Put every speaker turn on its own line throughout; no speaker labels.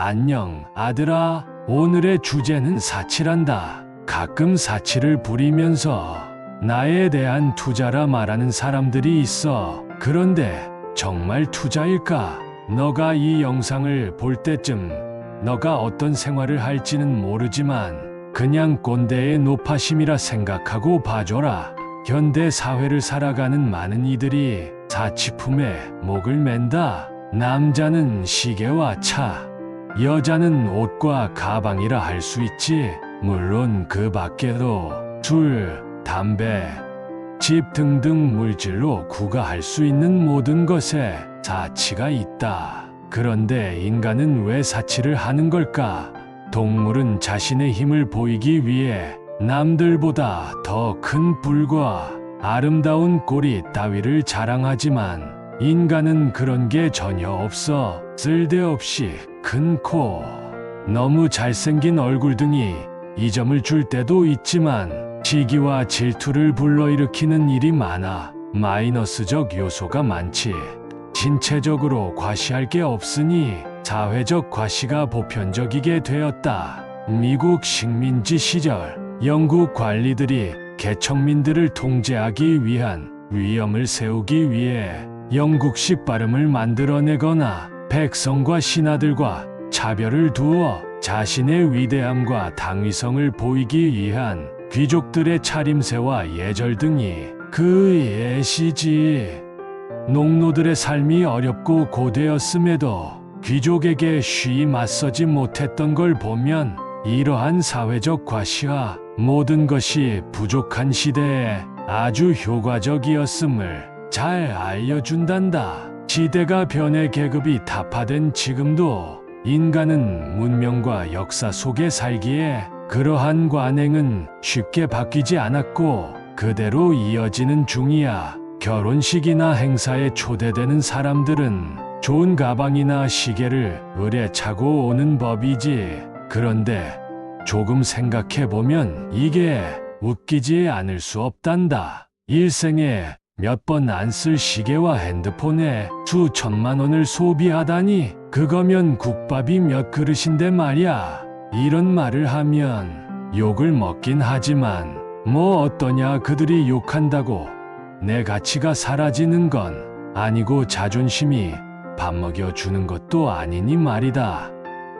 안녕, 아들아. 오늘의 주제는 사치란다. 가끔 사치를 부리면서 나에 대한 투자라 말하는 사람들이 있어. 그런데 정말 투자일까? 너가 이 영상을 볼 때쯤 너가 어떤 생활을 할지는 모르지만 그냥 꼰대의 노파심이라 생각하고 봐줘라. 현대 사회를 살아가는 많은 이들이 사치품에 목을 맨다. 남자는 시계와 차, 여자는 옷과 가방이라 할 수 있지. 물론 그 밖에도 술, 담배, 집 등등 물질로 구가할 수 있는 모든 것에 사치가 있다. 그런데 인간은 왜 사치를 하는 걸까? 동물은 자신의 힘을 보이기 위해 남들보다 더 큰 뿔과 아름다운 꼬리 따위를 자랑하지만 인간은 그런 게 전혀 없어. 쓸데없이 큰 코, 너무 잘생긴 얼굴 등이 이 점을 줄 때도 있지만 시기와 질투를 불러일으키는 일이 많아 마이너스적 요소가 많지. 신체적으로 과시할 게 없으니 사회적 과시가 보편적이게 되었다. 미국 식민지 시절 영국 관리들이 개척민들을 통제하기 위한 위험을 세우기 위해 영국식 발음을 만들어내거나 백성과 신하들과 차별을 두어 자신의 위대함과 당위성을 보이기 위한 귀족들의 차림새와 예절 등이 그 예시지. 농노들의 삶이 어렵고 고되었음에도 귀족에게 쉬이 맞서지 못했던 걸 보면 이러한 사회적 과시와 모든 것이 부족한 시대에 아주 효과적이었음을 잘 알려준단다. 시대가 변해 계급이 타파된 지금도 인간은 문명과 역사 속에 살기에 그러한 관행은 쉽게 바뀌지 않았고 그대로 이어지는 중이야. 결혼식이나 행사에 초대되는 사람들은 좋은 가방이나 시계를 의뢰 차고 오는 법이지. 그런데 조금 생각해보면 이게 웃기지 않을 수 없단다. 일생에 몇 번 안 쓸 시계와 핸드폰에 수천만 원을 소비하다니 그거면 국밥이 몇 그릇인데 말이야. 이런 말을 하면 욕을 먹긴 하지만 뭐 어떠냐 그들이 욕한다고 내 가치가 사라지는 건 아니고 자존심이 밥 먹여주는 것도 아니니 말이다.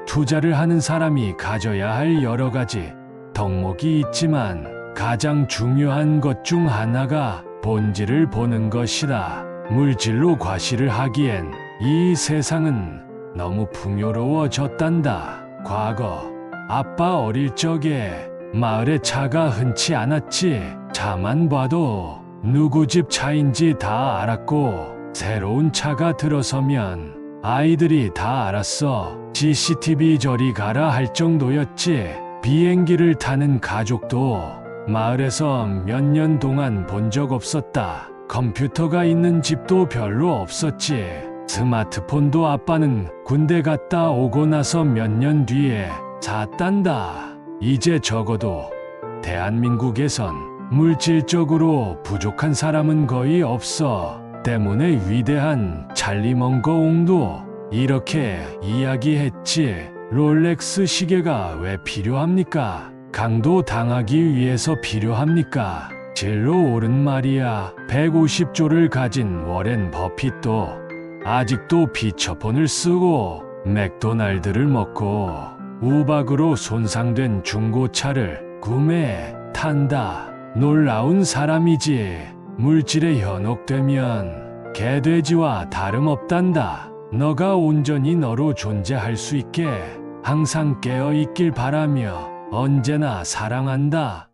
투자를 하는 사람이 가져야 할 여러 가지 덕목이 있지만 가장 중요한 것 중 하나가 본질을 보는 것이다. 물질로 과시를 하기엔 이 세상은 너무 풍요로워졌단다. 과거 아빠 어릴 적에 마을에 차가 흔치 않았지. 차만 봐도 누구 집 차인지 다 알았고 새로운 차가 들어서면 아이들이 다 알았어. CCTV 저리 가라 할 정도였지. 비행기를 타는 가족도 마을에서 몇 년 동안 본 적 없었다. 컴퓨터가 있는 집도 별로 없었지. 스마트폰도 아빠는 군대 갔다 오고 나서 몇 년 뒤에 샀단다. 이제 적어도 대한민국에선 물질적으로 부족한 사람은 거의 없어. 때문에 위대한 찰리 먼거옹도 이렇게 이야기했지. 롤렉스 시계가 왜 필요합니까? 강도 당하기 위해서 필요합니까? 질로 옳은 말이야. 150조를 가진 워렌 버핏도 아직도 비처폰을 쓰고 맥도날드를 먹고 우박으로 손상된 중고차를 구매해 탄다. 놀라운 사람이지. 물질에 현혹되면 개돼지와 다름없단다. 너가 온전히 너로 존재할 수 있게 항상 깨어 있길 바라며 언제나 사랑한다.